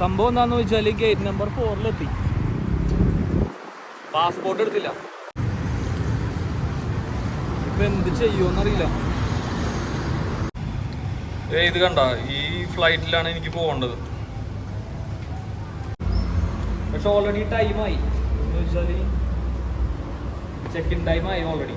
സംഭവം എന്താന്ന് വെച്ചാൽ ഗേറ്റ് നമ്പർ ഫോറിലെത്തി പാസ്പോർട്ട് എടുത്തില്ല. ഇപ്പൊ എന്ത് ചെയ്യുമെന്നറിയില്ല ഇത് കണ്ട ഈ ഫ്ലൈറ്റിലാണ് എനിക്ക് പോകേണ്ടത്. പക്ഷെ ഓൾറെഡി ടൈമായി എന്ന് വെച്ചാൽ ചെക്ക് ഇൻ ടൈമായി ഓൾറെഡി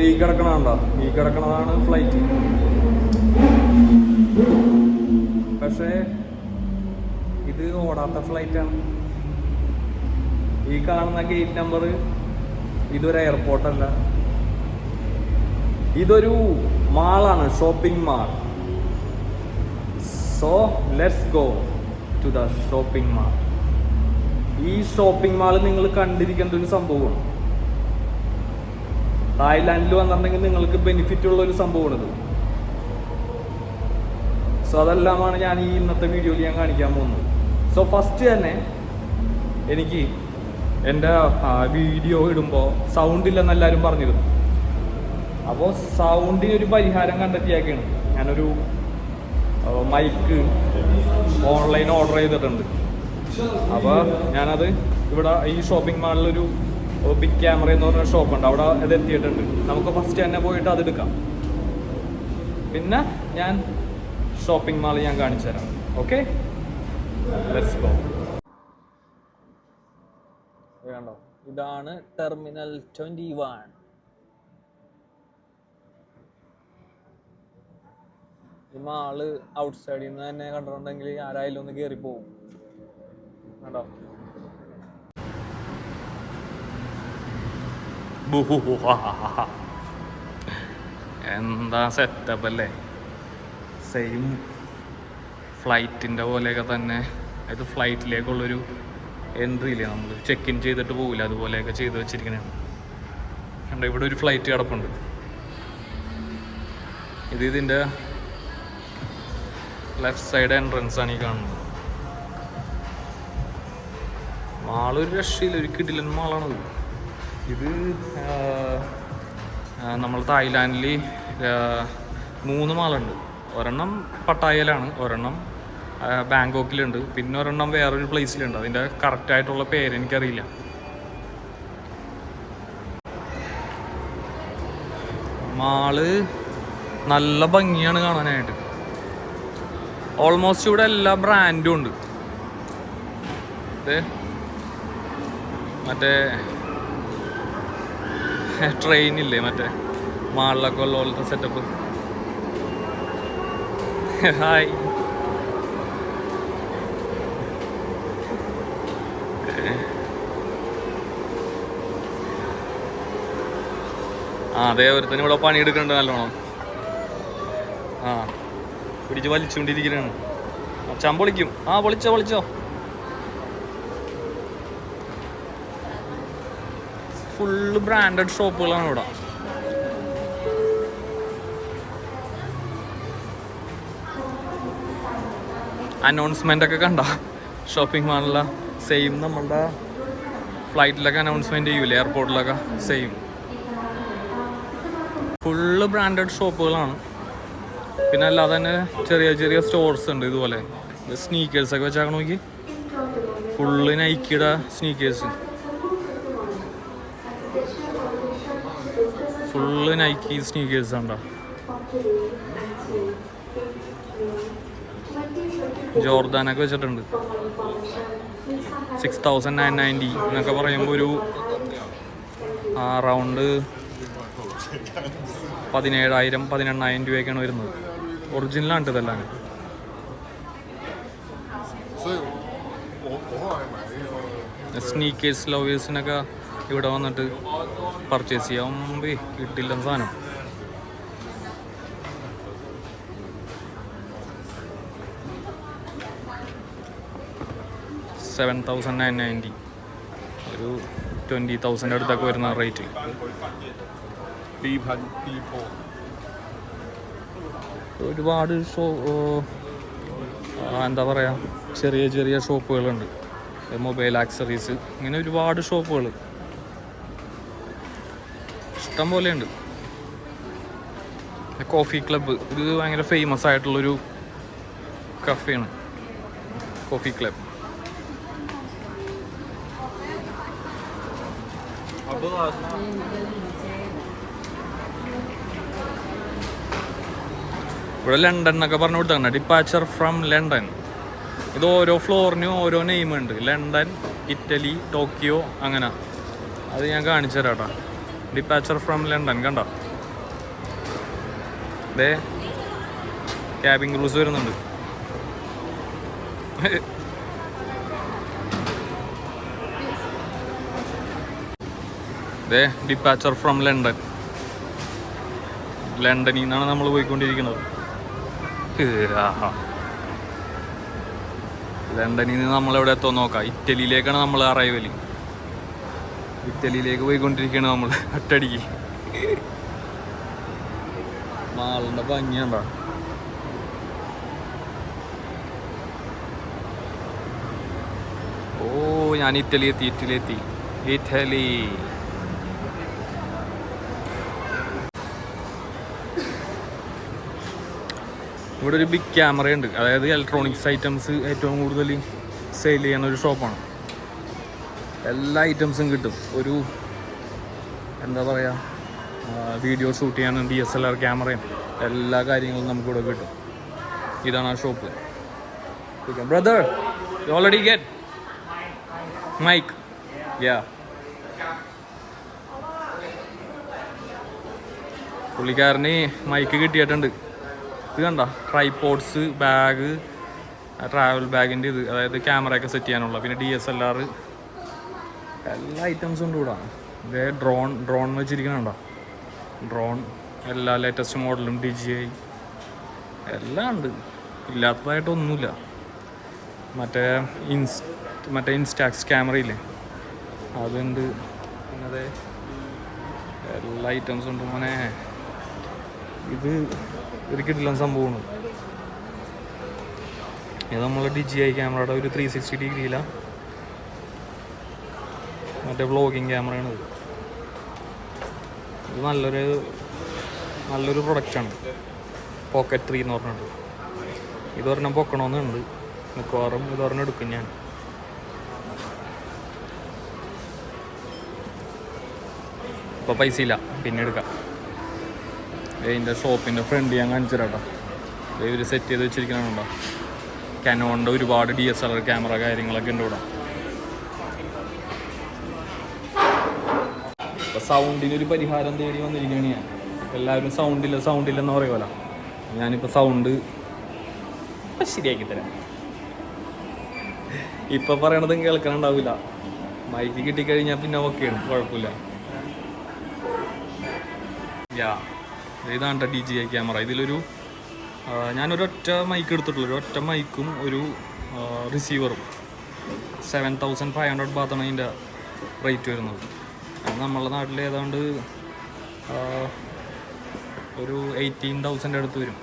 ഈ കിടക്കണുണ്ടോ ഈ കിടക്കണതാണ് ഫ്ലൈറ്റ് പക്ഷേ ഇത് ഓടാത്ത ഫ്ലൈറ്റാണ് ഈ കാണുന്ന ഗേറ്റ് നമ്പർ ഇതൊരു എയർപോർട്ടല്ല ഇതൊരു മാളാണ് shopping mall so let's go to the shopping mall ഈ ഷോപ്പിംഗ് മാൾ നിങ്ങൾ കണ്ടിരിക്കേണ്ട ഒരു സംഭവമാണ്. തായ്ലാൻഡിൽ വന്നിട്ടുണ്ടെങ്കിൽ നിങ്ങൾക്ക് ബെനിഫിറ്റ് ഉള്ള ഒരു സംഭവമാണിത് സോ അതെല്ലാമാണ് ഞാൻ ഈ ഇന്നത്തെ വീഡിയോയിൽ ഞാൻ കാണിക്കാൻ പോകുന്നത്. സോ ഫസ്റ്റ് തന്നെ എനിക്ക് എന്റെ വീഡിയോ ഇടുമ്പോൾ സൗണ്ട് ഇല്ലെന്ന് എല്ലാവരും പറഞ്ഞിരുന്നു. അപ്പോൾ സൗണ്ടിന് ഒരു പരിഹാരം കണ്ടെത്തിയാക്കിയാണ് ഞാനൊരു മൈക്ക് ഓൺലൈൻ ഓർഡർ ചെയ്തിട്ടുണ്ട്. അപ്പോൾ ഞാനത് ഇവിടെ ഈ ഷോപ്പിംഗ് മാളിലൊരു ബിഗ് ക്യാമറ എന്ന് പറഞ്ഞ ഷോപ്പുണ്ട് അവിടെ അത് എത്തിയിട്ടുണ്ട്. നമുക്ക് ഫസ്റ്റ് തന്നെ പോയിട്ട് അത് എടുക്കാം. പിന്നെ ഞാൻ ഷോപ്പിംഗ് മാൾ ഞാൻ കാണിച്ചു തരാം. ഓക്കെ ലെറ്റ്സ് ഗോ ഇതാണ് ടെർമിനൽ ട്വന്റി വൺ ഈ മാൾ ഔട്ട് സൈഡിൽ നിന്ന് തന്നെ കണ്ടിട്ടുണ്ടെങ്കിൽ ആരായാലും ഒന്ന് കയറി പോകും കണ്ടോ? എന്താ സെറ്റപ്പ് അല്ലേ? സെയിം ഫ്ലൈറ്റിന്റെ പോലെയൊക്കെ തന്നെ. അത് ഫ്ലൈറ്റിലേക്കുള്ളൊരു എൻട്രി ഇല്ലേ നമ്മൾ ചെക്ക് ഇൻ ചെയ്തിട്ട് പോകില്ല അതുപോലെയൊക്കെ ചെയ്ത് വെച്ചിരിക്കണേ. കണ്ട ഇവിടെ ഒരു ഫ്ലൈറ്റ് കിടപ്പുണ്ട്. ഇത് ഇതിന്റെ ലെഫ്റ്റ് സൈഡ് എൻട്രൻസ് ആണ് ഈ കാണുന്നത്. മാളൊരു രക്ഷയില്ല ഒരു കിടിലൻ മാളാണത്. ഇത് നമ്മൾ തായ്ലാൻഡിൽ മൂന്ന് മാളുണ്ട്. ഒരെണ്ണം പട്ടായയിലാണ് ഒരെണ്ണം ബാങ്കോക്കിലുണ്ട്. പിന്നെ ഒരെണ്ണം വേറൊരു പ്ലേസിലുണ്ട്. അതിന്റെ കറക്റ്റായിട്ടുള്ള പേര് എനിക്കറിയില്ല. മാൾ നല്ല ഭംഗിയാണ് കാണാനായിട്ട്. ഓൾമോസ്റ്റ് ഇവിടെ എല്ലാ ബ്രാൻഡും ഉണ്ട്. മറ്റേ ട്രെയിനില്ലേ മറ്റേ? മാളിലൊക്കെ ഉള്ള പോലത്തെ സെറ്റപ്പ് ഹായ് ആ അതെ ഒരുത്തന് ഇവിടെ പണിയെടുക്കണ്ട് നല്ലോണം. ആ പിടിച്ച് വലിച്ചുകൊണ്ടിരിക്കുകയാണ്. അച്ഛൻ പൊളിക്കും ആ പൊളിച്ചോ പൊളിച്ചോ ഫുള്ള് ബ്രാൻഡഡ് ഷോപ്പുകളാണ് ഇവിടെ. അനൗൺസ്മെന്റ് ഒക്കെ കണ്ട? ഷോപ്പിംഗ് മാളില സെയിം നമ്മളുടെ ഫ്ലൈറ്റിലൊക്കെ അനൗൺസ്മെന്റ് ചെയ്യൂലേ? എയർപോർട്ടിലൊക്കെ സെയിം ഫുള്ള് ബ്രാൻഡഡ് ഷോപ്പുകളാണ് പിന്നെ അല്ലാതെ തന്നെ ചെറിയ ചെറിയ സ്റ്റോർസ് ഉണ്ട് ഇതുപോലെ. സ്നീക്കേഴ്സ് ഒക്കെ വെച്ചാൽ നോക്കി? ഫുള്ള് നൈക്കിയുടെ സ്നീക്കേഴ്സ് ഫുള്ള് നൈക്കി സ്നീക്കേഴ്സ് ഉണ്ടോ ജോർദാനൊക്കെ വെച്ചിട്ടുണ്ട് സിക്സ് തൗസൻഡ് നയൻ നയന്റി എന്നൊക്കെ പറയുമ്പോൾ ഒരു അറൗണ്ട് പതിനേഴായിരം പതിനെണ്ണായിരം രൂപയൊക്കെയാണ് വരുന്നത് ഒറിജിനലാണ് ഇതെല്ലാം സ്നീക്കേഴ്സ് ലവേഴ്സിനൊക്കെ ഇവിടെ വന്നിട്ട് പർച്ചേസ് ചെയ്യാം അമ്പേ കിട്ടില്ല സാധനം. സെവൻ തൗസൻഡ് നയൻ നയന്റി ഒരു ട്വന്റി തൗസൻഡ് അടുത്തൊക്കെ വരുന്ന റേറ്റ് ഒരുപാട് ഷോ എന്താ പറയുക ചെറിയ ചെറിയ ഷോപ്പുകളുണ്ട് മൊബൈൽ ആക്സറീസ് ഇങ്ങനെ ഒരുപാട് ഷോപ്പുകൾ ഇഷ്ടം പോലെയുണ്ട്. കോഫി ക്ലബ്ബ് ഇത് ഭയങ്കര ഫേമസ് ആയിട്ടുള്ളൊരു കഫേയാണ് കോഫി ക്ലബ്ബ് ഇവിടെ ലണ്ടൻ എന്നൊക്കെ പറഞ്ഞു കൊടുത്താണ് ഡിപ്പാച്ചർ ഫ്രം ലണ്ടൻ ഇത് ഓരോ ഫ്ലോറിനും ഓരോ നെയിമുണ്ട് ലണ്ടൻ ഇറ്റലി ടോക്കിയോ അങ്ങനെ. അത് ഞാൻ കാണിച്ചു തരാം കേട്ടോ. ഡിപ്പാച്ചർ ഫ്രം ലണ്ടൻ കണ്ടോ? ദേ ക്യാബിൻ ക്രൂസ് വരുന്നുണ്ട്. ദേ ഡിപ്പാച്ചർ ഫ്രം ലണ്ടൻ ലണ്ടനിൽ നിന്നാണ് നമ്മൾ പോയിക്കൊണ്ടിരിക്കുന്നത്. ലണ്ടനിൽ നിന്ന് നമ്മളെവിടെ എത്തുമോ നോക്കാം. ഇറ്റലിയിലേക്കാണ് നമ്മൾ അറൈവൽ ഇറ്റലിയിലേക്ക് പോയിക്കൊണ്ടിരിക്കുകയാണ് നമ്മൾ ഒറ്റടിക്ക് മാളിന്റെ ഭംഗിയുണ്ടോ ഓ ഞാൻ ഇറ്റലി എത്തി ഇറ്റലി എത്തി. ഇറ്റലി. ഇവിടെ ഒരു ബിഗ് ക്യാമറ ഉണ്ട്. അതായത് ഇലക്ട്രോണിക്സ് ഐറ്റംസ് ഏറ്റവും കൂടുതൽ സെയിൽ ചെയ്യുന്ന ഒരു ഷോപ്പാണ് എല്ലാ ഐറ്റംസും കിട്ടും. ഒരു എന്താ പറയുക വീഡിയോ ഷൂട്ട് ചെയ്യാനും ഡി എസ് എൽ ആർ ക്യാമറയും എല്ലാ കാര്യങ്ങളും നമുക്കിവിടെ കിട്ടും. ഇതാണ് ആ shop brother you already get mic yeah പുള്ളിക്കാരന് മൈക്ക് കിട്ടിയിട്ടുണ്ട്. ഇത് കണ്ട? ട്രൈപോഡ്സ് ബാഗ് ട്രാവൽ ബാഗിന്റെ ഇത് അതായത് ക്യാമറയൊക്കെ സെറ്റ് ചെയ്യാനുള്ള. പിന്നെ ഡി എസ് എൽ ആർ എല്ലാ ഐറ്റംസും ഉണ്ട് ഇതേ ഡ്രോൺ ഡ്രോൺ വെച്ചിരിക്കണുണ്ടോ? ഡ്രോൺ എല്ലാ ലേറ്റസ്റ്റ് മോഡലും ഡി ജി ഐ എല്ലാം ഉണ്ട്. ഇല്ലാത്തതായിട്ടൊന്നുമില്ല. മറ്റേ ഇൻസ് മറ്റേ ഇൻസ്റ്റാക്സ് ക്യാമറയില്ലേ അതുണ്ട്. പിന്നെ എല്ലാ ഐറ്റംസും ഉണ്ട് മോനെ. ഇത് ഒരിക്കലും സംഭവമാണ്. ഇത് നമ്മളെ ഡി ജി ഐ ക്യാമറയുടെ ഒരു ത്രീ സിക്സ്റ്റി ഡിഗ്രിയിലാണ് മറ്റേ വ്ളോഗിങ് ക്യാമറയാണ് ഇത് ഇത് നല്ലൊരു നല്ലൊരു പ്രൊഡക്റ്റാണ് പോക്കറ്റ് ത്രീ എന്ന് പറഞ്ഞിട്ട്. ഇത് ഒരെണ്ണം പൊക്കണമെന്നുണ്ട് മിക്കവാറും ഇത് ഒരെണ്ണം എടുക്കും ഞാൻ. ഇപ്പോൾ പൈസ ഇല്ല. പിന്നെ എടുക്കാം. ഇതിന്റെ ഷോപ്പിന്റെ ഫ്രണ്ട് ഞാൻ കാണിച്ചു കേട്ടോ. ഇവർ സെറ്റ് ചെയ്ത് വെച്ചിരിക്കണുണ്ടോ കനോണിന്റെ ഒരുപാട് D S L R camera കാര്യങ്ങളൊക്കെ ഉണ്ട് ഇവിടെ. ഇപ്പോൾ സൗണ്ടിന് ഒരു പരിഹാരം തേടി വന്നിരിക്കുകയാണ് ഞാൻ. എല്ലാവരും സൗണ്ടില്ല സൗണ്ടില്ലെന്ന് പറയുമല്ലോ ഞാനിപ്പോൾ സൗണ്ട് ശരിയാക്കി തരാം. ഇപ്പം പറയണതും കേൾക്കാനുണ്ടാവില്ല മൈക്ക് കിട്ടിക്കഴിഞ്ഞാൽ പിന്നെ ഓക്കെയാണ് കുഴപ്പമില്ല. യാ ഇതാണ് ഡി ജി ഐ ക്യാമറ ഇതിലൊരു ഞാനൊരൊറ്റ മൈക്ക് എടുത്തിട്ടുള്ളൂ. ഒരു ഒറ്റ മൈക്കും ഒരു റിസീവറും സെവൻ തൗസൻഡ് ഫൈവ് ഹൺഡ്രഡ് ബാത്താണ് അതിന്റെ റേറ്റ് വരുന്നത്. നമ്മളെ നാട്ടിൽ ഏതാണ്ട് ഒരു എയ്റ്റീൻ തൗസൻഡ് അടുത്ത് വരും.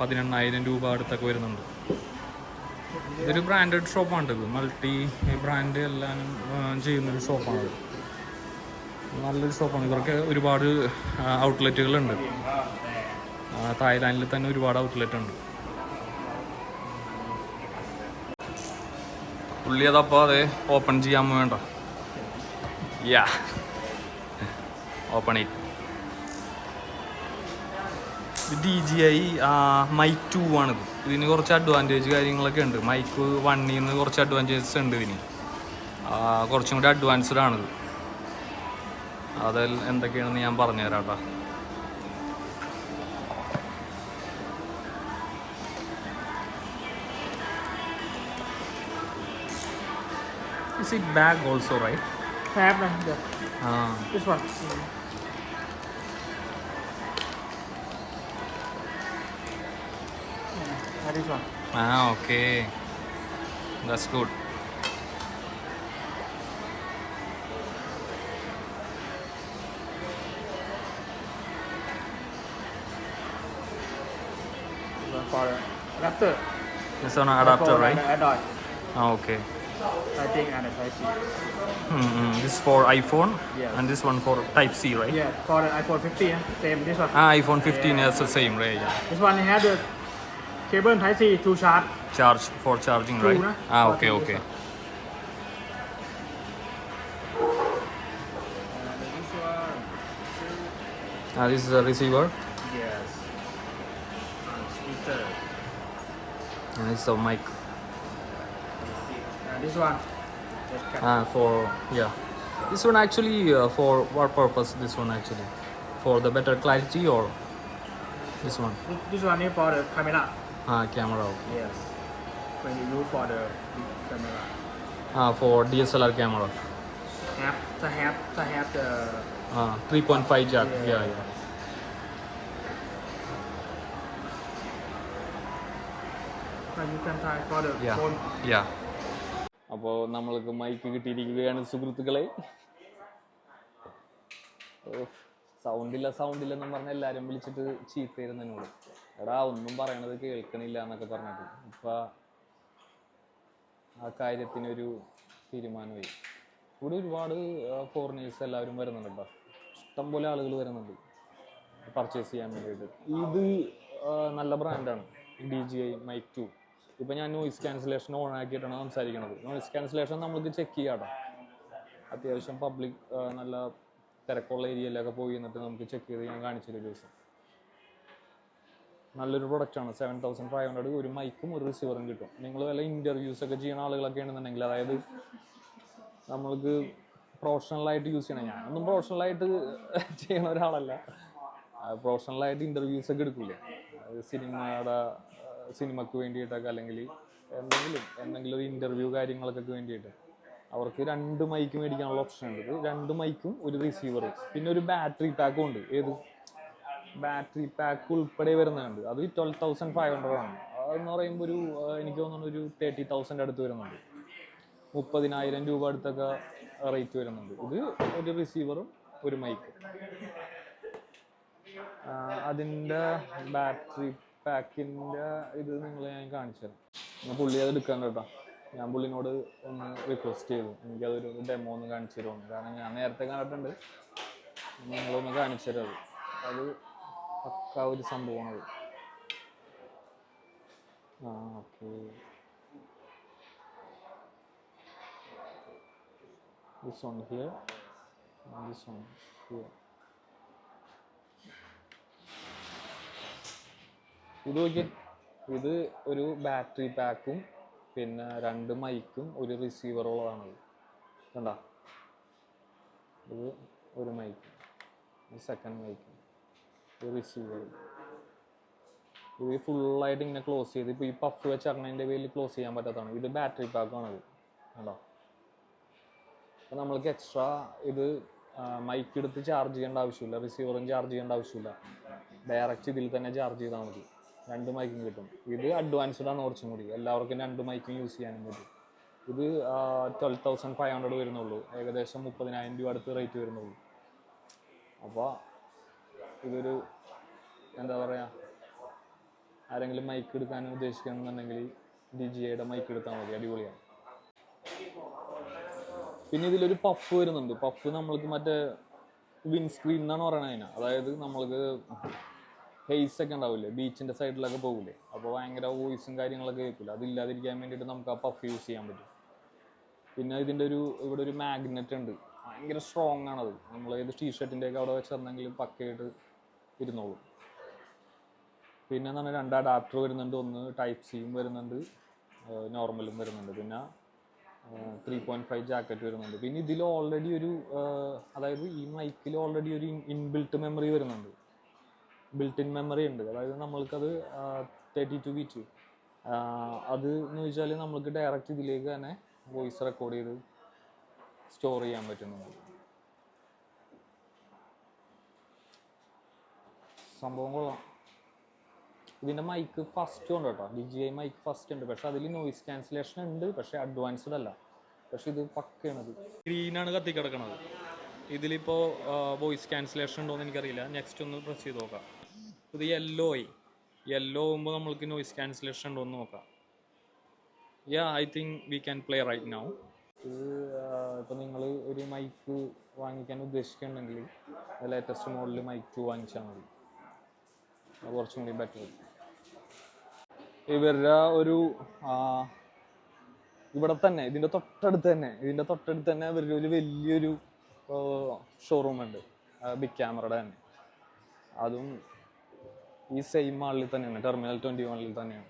പതിനെണ്ണായിരം രൂപ അടുത്തൊക്കെ വരുന്നുണ്ട്. ഇതൊരു ബ്രാൻഡഡ് ഷോപ്പാണ് ഇത് മൾട്ടി ബ്രാൻഡ് എല്ലാം ചെയ്യുന്നൊരു ഷോപ്പാണ് നല്ലൊരു ഷോപ്പാണ് ഇവർക്ക് ഒരുപാട് ഔട്ട്ലെറ്റുകളുണ്ട് തായ്ലാൻഡിൽ തന്നെ ഒരുപാട് ഔട്ട്ലെറ്റ് ഉണ്ട് പുള്ളി അതപ്പോൾ അതെ ഓപ്പൺ ചെയ്യാൻ വേണ്ട. Yeah open it D J I mic two ആണിത്. ഇതിന് കുറച്ച് അഡ്വാന്റേജ് കാര്യങ്ങളൊക്കെ ഉണ്ട്. മൈക്ക് വണ്ണിൽ നിന്ന് കുറച്ച് അഡ്വാന്റേജസ് ഉണ്ട് ഇതിന്. കുറച്ചും കൂടി അഡ്വാൻസ്ഡ് ആണിത്. അതിൽ എന്തൊക്കെയാണെന്ന് ഞാൻ പറഞ്ഞുതരാം കേട്ടോ Is it bag also, right? Tab lah, Ah. this one. Yeah, this one. Ah, okay. That's good. This adapter. This one adapter, right? Android. Ah, okay. I think and Type C. Mm-hmm. This is for iPhone Yes. and this one for Type C, right? Yeah, for iPhone 15, eh, same this one. Ah, iPhone 15 is the same, right? Yeah. This one has the cable Type C to charge. Charge for charging, right? na? Ah, okay, okay. Ah, this is the receiver yes. And speaker. and this is the mic. And this one, just cut. Ah, for yeah. This one actually uh, for what purpose? This one actually for the better clarity or this one? This, this one is for the camera. ആ camera ആ for D S L R camera three point five jack അപ്പോ നമ്മൾക്ക് mic കിട്ടിയിരിക്കുകയാണ് സുഹൃത്തുക്കളെ. സൗണ്ടില്ല സൗണ്ടില്ലെന്ന് പറഞ്ഞ് എല്ലാരും വിളിച്ചിട്ട് ചീത്തയിരുന്നതിനോട് എടാ ഒന്നും പറയണത് കേൾക്കണില്ല എന്നൊക്കെ പറഞ്ഞിട്ട്. ഇപ്പൊ ആ കാര്യത്തിനൊരു തീരുമാനമായി. ഇവിടെ ഒരുപാട് ഫോറിനേഴ്സ് എല്ലാവരും വരുന്നുണ്ട് കേട്ടോ ഇഷ്ടംപോലെ ആളുകൾ വരുന്നുണ്ട് പർച്ചേസ് ചെയ്യാൻ വേണ്ടിയിട്ട്. ഇത് നല്ല ബ്രാൻഡാണ് D J I mic two ഇപ്പം ഞാൻ നോയിസ് ക്യാൻസലേഷൻ ഓൺ ആക്കിയിട്ടാണ് സംസാരിക്കുന്നത് നോയിസ് ക്യാൻസലേഷൻ നമുക്ക് ചെക്ക് ചെയ്യാട്ടോ അത്യാവശ്യം പബ്ലിക് നല്ല തിരക്കുള്ള ഏരിയയിലൊക്കെ പോയി എന്നിട്ട് നമുക്ക് ചെക്ക് ചെയ്ത് ഞാൻ കാണിച്ചൊരു ദിവസം. നല്ലൊരു പ്രൊഡക്റ്റാണ് സെവൻ തൗസൻഡ് ഫൈവ് ഹൺഡ്രഡ് ഒരു മൈക്കും ഒരു റിസീവറും കിട്ടും. നിങ്ങൾ വല്ല ഇന്റർവ്യൂസ് ഒക്കെ ചെയ്യുന്ന ആളുകളൊക്കെ ആണെന്നുണ്ടെങ്കിൽ അതായത് നമ്മൾക്ക് പ്രൊഫഷണലായിട്ട് യൂസ് ചെയ്യണം. ഞാനൊന്നും പ്രൊഫഷണലായിട്ട് ചെയ്യുന്ന ഒരാളല്ല. പ്രൊഫഷണലായിട്ട് ഇന്റർവ്യൂസ് ഒക്കെ എടുക്കില്ല സിനിമയുടെ സിനിമക്ക് വേണ്ടിയിട്ടൊക്കെ അല്ലെങ്കിൽ എന്തെങ്കിലും എന്തെങ്കിലും ഒരു ഇന്റർവ്യൂ കാര്യങ്ങൾക്കൊക്കെ വേണ്ടിയിട്ട് അവർക്ക് രണ്ട് മൈക്ക് മേടിക്കാനുള്ള ഓപ്ഷൻ ഉണ്ട്. രണ്ട് മൈക്കും ഒരു റിസീവറും പിന്നെ ഒരു ബാറ്ററി പാക്കും ഉണ്ട്. ഏത്? ബാറ്ററി പാക്ക് ഉൾപ്പെടെ വരുന്നുണ്ട്. അത് ട്വൽവ് തൗസൻഡ് ഫൈവ് ഹൺഡ്രഡ് ആണ്. അതെന്ന് പറയുമ്പോൾ ഒരു എനിക്ക് തോന്നുന്നു ഒരു തേർട്ടി തൗസൻഡ് അടുത്ത് വരുന്നുണ്ട്. മുപ്പതിനായിരം രൂപ അടുത്തൊക്കെ റേറ്റ് വരുന്നുണ്ട്. ഇത് ഒരു റിസീവറും ഒരു മൈക്കും അതിന്റെ ബാറ്ററി പാക്കിന്റെ ഇത് നിങ്ങൾ ഞാൻ കാണിച്ചു തരാം. ഞാൻ പുള്ളി അത് എടുക്കാൻ കേട്ടോ. ഞാൻ പുള്ളിനോട് ഒന്ന് റിക്വസ്റ്റ് ചെയ്തു. എനിക്കതൊരു ഡെമോ ഒന്ന് കാണിച്ചു തരുമെന്ന് കാരണം ഞാൻ നേരത്തെ കണ്ടിട്ടുണ്ട്. നിങ്ങളൊന്ന് കാണിച്ചു തരാം അത് പക്ക ഒരു സംഭവമാണ് ആ okay. This one here. And this one ഇത് നോക്കിയേ. ഇത് ഒരു ബാറ്ററി പാക്കും പിന്നെ രണ്ട് മൈക്കും ഒരു റിസീവറുള്ളതാണത് കണ്ട? ഇത് ഒരു മൈക്ക് സെക്കൻഡ് മൈക്ക് ഒരു റിസീവർ ഇത് ഫുള്ളായിട്ട് ഇങ്ങനെ ക്ലോസ് ചെയ്ത് ഇപ്പോൾ ഈ പഫ് വെച്ചറിഞ്ഞതിന്റെ പേരിൽ ക്ലോസ് ചെയ്യാൻ പറ്റാത്തതാണ്. ഇത് ബാറ്ററി പാക്കാണത് കണ്ടോ? അപ്പോൾ നമ്മൾക്ക് എക്സ്ട്രാ ഇത് മൈക്ക് എടുത്ത് ചാർജ് ചെയ്യേണ്ട ആവശ്യമില്ല. റിസീവറും ചാർജ് ചെയ്യേണ്ട ആവശ്യമില്ല. ഡയറക്റ്റ് ഇതിൽ തന്നെ ചാർജ് ചെയ്താൽ മതി. രണ്ട് മൈക്കും കിട്ടും. ഇത് അഡ്വാൻസ്ഡ് ആണ് കുറച്ചും കൂടി. എല്ലാവർക്കും രണ്ട് മൈക്കും യൂസ് ചെയ്യാനും പറ്റും. ഇത് ട്വൽവ് തൗസൻഡ് ഫൈവ് ഹൺഡ്രഡ് വരുന്നുള്ളൂ. ഏകദേശം മുപ്പതിനായിരം രൂപ അടുത്ത് റേറ്റ് വരുന്നുള്ളൂ. അപ്പോൾ ഇതൊരു എന്താ പറയുക ആരെങ്കിലും മൈക്ക് എടുക്കാൻ ഉദ്ദേശിക്കുന്നുണ്ടെങ്കിൽ ഡി ജി ഐയുടെ മൈക്ക് എടുത്താൽ മതി അടിപൊളിയാണ്. പിന്നെ ഇതിലൊരു പഫ് വരുന്നുണ്ട്. പഫ് നമ്മൾക്ക് മറ്റേ വിൻ സ്ക്രീൻ എന്നാണ് പറയുന്നത് അതിന്. അതായത് നമ്മൾക്ക് ഹെയ്സ് ഒക്കെ ഉണ്ടാവില്ലേ ബീച്ചിന്റെ സൈഡിലൊക്കെ പോകില്ലേ അപ്പോൾ ഭയങ്കര വോയിസും കാര്യങ്ങളൊക്കെ കേൾക്കില്ല അതില്ലാതിരിക്കാൻ വേണ്ടിയിട്ട് നമുക്ക് ആ പഫ് യൂസ് ചെയ്യാൻ പറ്റും. പിന്നെ ഇതിന്റെ ഒരു ഇവിടെ ഒരു മാഗ്നറ്റ് ഉണ്ട്. ഭയങ്കര സ്ട്രോങ് ആണത്. നമ്മൾ ഏത് ടീഷർട്ടിന്റെ ഒക്കെ അവിടെ വെച്ചിരുന്നെങ്കിലും പക്കയായിട്ട് ഇരുന്നോളും. പിന്നെ എന്ന് പറഞ്ഞാൽ രണ്ട് അഡാപ്റ്റർ വരുന്നുണ്ട്. ഒന്ന് ടൈപ്പ് സിയും വരുന്നുണ്ട്. നോർമലും വരുന്നുണ്ട്. പിന്നെ ത്രീ പോയിന്റ് ഫൈവ് ജാക്കറ്റ് വരുന്നുണ്ട്. പിന്നെ ഇതിൽ ഓൾറെഡി ഒരു അതായത് ഈ മൈക്കിൽ ഓൾറെഡി ഒരു ഇൻബിൽട്ട് മെമ്മറി വരുന്നുണ്ട്. ബിൽട്ട് ഇൻ മെമ്മറി ഉണ്ട്. അതായത് നമ്മൾക്കത് തേർട്ടി ടു ബിറ്റ് അത് എന്ന് വെച്ചാൽ നമ്മൾക്ക് ഡയറക്റ്റ് ഇതിലേക്ക് തന്നെ വോയിസ് റെക്കോർഡ് ചെയ്ത് സ്റ്റോർ ചെയ്യാൻ പറ്റുന്നുണ്ട്. സംഭവം കൊള്ളാം. ഇതിന്റെ മൈക്ക് ഫസ്റ്റ് ഉണ്ട് കേട്ടോ. D J I mic first ഉണ്ട്. പക്ഷെ അതിൽ നോയിസ് ക്യാൻസലേഷൻ ഉണ്ട് പക്ഷെ അഡ്വാൻസ്ഡ് അല്ല. പക്ഷെ ഇത് പക്കയാണത്. ഗ്രീനാണ് കത്തി കിടക്കണത് ഇതിലിപ്പോൾ വോയിസ് ക്യാൻസലേഷൻ ഉണ്ടോ എന്ന് എനിക്കറിയില്ല. നെക്സ്റ്റ് ഒന്ന് പ്രസ് ചെയ്ത് നോക്കാം. ഇത് യെല്ലോ ആയി. യെല്ലോ ആകുമ്പോൾ നമ്മൾക്ക് നോയിസ് ക്യാൻസലേഷൻ ഉണ്ടോ എന്ന് നോക്കാം. Yeah I think we can play right now ഇത് ഇപ്പോൾ നിങ്ങൾ ഒരു മൈക്ക് വാങ്ങിക്കാൻ ഉദ്ദേശിക്കുന്നുണ്ടെങ്കിൽ ലേറ്റസ്റ്റ് മോഡൽ മൈക്ക് വാങ്ങിച്ചാൽ മതി. കുറച്ചും കൂടി ബെറ്റർ ഇവരുടെ ഒരു ഇവിടെ തന്നെ ഇതിന്റെ തൊട്ടടുത്ത് തന്നെ ഇതിന്റെ തൊട്ടടുത്ത് തന്നെ ഇവരുടെ ഒരു വലിയൊരു ഷോറൂം ഉണ്ട്. ബിഗ് ക്യാമറയുടെ തന്നെ. അതും ഈ സെയിം മാളിൽ തന്നെയാണ് ടെർമിനൽ ട്വന്റി വണ്ണിൽ തന്നെയാണ്.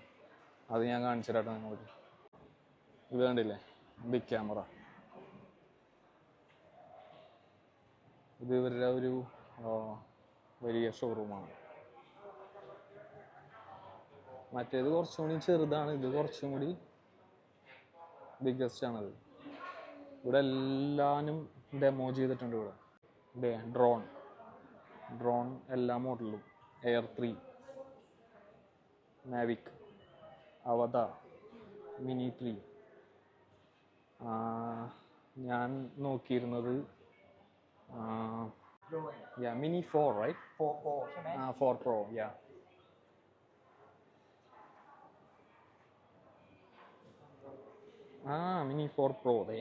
അത് ഞാൻ കാണിച്ചു നിങ്ങൾക്ക് ഇത് കണ്ടില്ലേ? ബിഗ് ക്യാമറ ഇത് ഇവരുടെ ഒരു വലിയ ഷോറൂമാണ് മറ്റേത് കുറച്ചും കൂടി ചെറുതാണ് ഇത് കുറച്ചും കൂടി ബിഗസ്റ്റ് ആണത്. ഇവിടെ എല്ലാനും ഡെമോ ചെയ്തിട്ടുണ്ട് ഇവിടെ. ഇവിടെ ഡ്രോൺ ഡ്രോൺ എല്ലാ മോഡലും എയർ ത്രീ മാവിക് അവത മിനി ത്രീ ഞാൻ നോക്കിയിരുന്നത് yeah mini four right four pro yeah ആ മിനി ഫോർ പ്രോ അതെ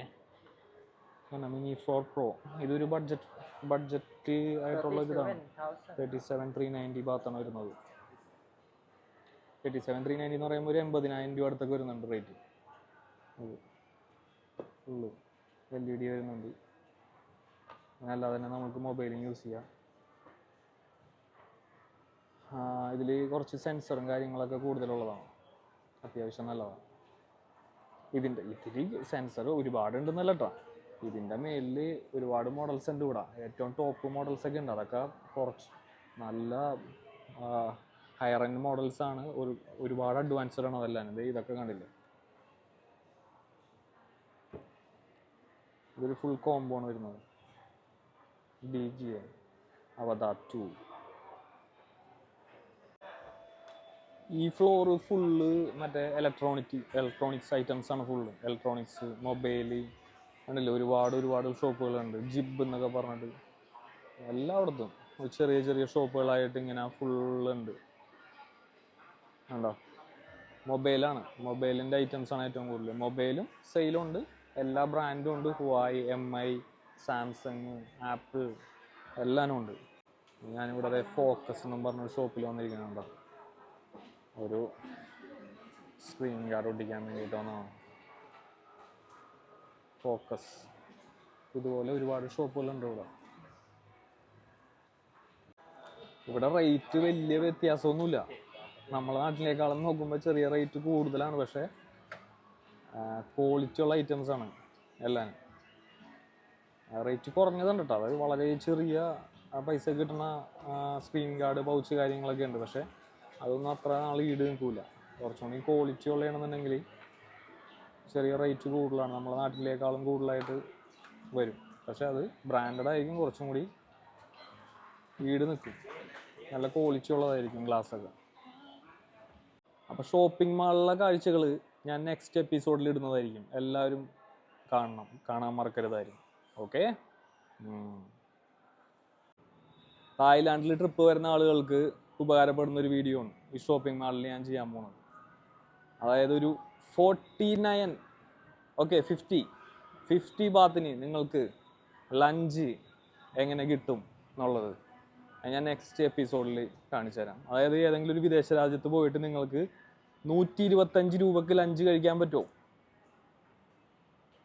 മിനി ഫോർ പ്രോ ഇതൊരു ബഡ്ജറ്റ് ബഡ്ജറ്റ് ആയിട്ടുള്ള ഇതാണ്. തേർട്ടി സെവൻ ത്രീ നയന്റി ഭാഗത്താണ് വരുന്നത്. തേർട്ടി സെവൻ ത്രീ നയന്റി എന്ന് പറയുമ്പോൾ ഒരു എൺപതിനായിരം രൂപ അടുത്തൊക്കെ വരുന്നുണ്ട് rate full L E D വരുന്നുണ്ട്. അല്ലാതെ തന്നെ നമുക്ക് മൊബൈലും യൂസ് ചെയ്യാം. ഇതിൽ കുറച്ച് സെൻസറും കാര്യങ്ങളൊക്കെ കൂടുതലുള്ളതാണ്. അത്യാവശ്യം നല്ലതാണ്. ഇതിന്റെ ഇതിൽ സെൻസർ ഒരുപാടുണ്ടെന്നല്ല കേട്ടോ ഇതിന്റെ മേലിൽ ഒരുപാട് മോഡൽസ് ഉണ്ട് ഇവിടെ. ഏറ്റവും ടോപ്പ് മോഡൽസ് ഒക്കെ ഉണ്ട്. അതൊക്കെ കുറച്ച് നല്ല ഹയർ എൻഡ് മോഡൽസ് ആണ്. ഒരു ഒരുപാട് അഡ്വാൻസ്ഡ് ആണ് അതെല്ലാം. ഇത് ഇതൊക്കെ കണ്ടില്ലേ? ഇതൊരു ഫുൾ കോംബോ ആണ് വരുന്നത്. D J A avatar two ഈ ഫ്ലോറ് ഫുള്ള് മറ്റേ ഇലക്ട്രോണിക് ഇലക്ട്രോണിക്സ് ഐറ്റംസ് ആണ് ഫുള്ള് ഇലക്ട്രോണിക്സ് മൊബൈൽ ഉണ്ടല്ലോ ഒരുപാട് ഒരുപാട് ഷോപ്പുകളുണ്ട് ജിബ് എന്നൊക്കെ പറഞ്ഞിട്ട്. എല്ലായിടത്തും ചെറിയ ചെറിയ ഷോപ്പുകളായിട്ട് ഇങ്ങനെ ഫുള്ളുണ്ട് ഉണ്ടോ. മൊബൈലാണ് മൊബൈലിന്റെ ഐറ്റംസ് ആണ് ഏറ്റവും കൂടുതൽ മൊബൈലും സെയിലും ഉണ്ട്. എല്ലാ ബ്രാൻഡും ഉണ്ട്. Huawei M I Samsung Apple എല്ലാനും ഉണ്ട്. ഞാനിവിടെ ഫോക്കസ് എന്നും പറഞ്ഞൊരു ഷോപ്പിൽ വന്നിരിക്കുന്നുണ്ടോ? ഒരു സ്ക്രീൻ ഗാർഡ് ഒട്ടിക്കാൻ വേണ്ടിയിട്ടാണ് ഫോക്കസ് ഇതുപോലെ ഒരുപാട് ഷോപ്പുകളുണ്ട് ഇവിടെ. ഇവിടെ റേറ്റ് വലിയ വ്യത്യാസമൊന്നുമില്ല. നമ്മളെ നാട്ടിലേക്കാളും നോക്കുമ്പോൾ ചെറിയ റേറ്റ് കൂടുതലാണ്. പക്ഷേ ക്വാളിറ്റി ഉള്ള ഐറ്റംസ് ആണ് എല്ലാം. റേറ്റ് കുറഞ്ഞതുണ്ട് കേട്ടോ അതായത് വളരെ ചെറിയ പൈസ കിട്ടുന്ന സ്ക്രീൻ ഗാർഡ് പൗച്ച് കാര്യങ്ങളൊക്കെ ഉണ്ട്. പക്ഷേ അതൊന്നും അത്ര നാൾ ഈട് നിൽക്കില്ല കുറച്ചും കൂടി ക്വാളിറ്റി ഉള്ളതാണെന്നുണ്ടെങ്കിൽ ചെറിയ റേറ്റ് കൂടുതലാണ്. നമ്മുടെ നാട്ടിലേക്കാളും കൂടുതലായിട്ട് വരും. പക്ഷെ അത് ബ്രാൻഡഡ് ആയിരിക്കും കുറച്ചും കൂടി ഈട് നിൽക്കും. നല്ല ക്വാളിറ്റി ഉള്ളതായിരിക്കും ഗ്ലാസ്സൊക്കെ അപ്പോൾ ഷോപ്പിംഗ് മാളിലെ കാഴ്ചകൾ ഞാൻ നെക്സ്റ്റ് എപ്പിസോഡിൽ ഇടുന്നതായിരിക്കും. എല്ലാവരും കാണണം. കാണാൻ മറക്കരുതായിരിക്കും. ഓക്കെ തായ്ലാൻഡിൽ ട്രിപ്പ് വരുന്ന ആളുകൾക്ക് ഉപകാരപ്പെടുന്ന ഒരു വീഡിയോ ആണ്. ഈ ഷോപ്പിംഗ് മാളിൽ ഞാൻ ചെയ്യാൻ പോകുന്നത് അതായത് ഒരു forty nine okay fifty fifty ബാത്തിന് നിങ്ങൾക്ക് ലഞ്ച് എങ്ങനെ കിട്ടും എന്നുള്ളത് ഞാൻ നെക്സ്റ്റ് എപ്പിസോഡിൽ കാണിച്ചു തരാം. അതായത് ഏതെങ്കിലും ഒരു വിദേശ രാജ്യത്ത് പോയിട്ട് നിങ്ങൾക്ക് നൂറ്റി ഇരുപത്തഞ്ച് രൂപക്ക് ലഞ്ച് കഴിക്കാൻ പറ്റുമോ?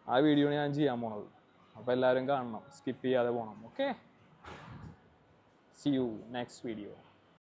ആ വീഡിയോ ഞാൻ ചെയ്യാൻ പോണത്. അപ്പോൾ എല്ലാവരും കാണണം. സ്കിപ്പ് ചെയ്യാതെ പോകണം okay see you next video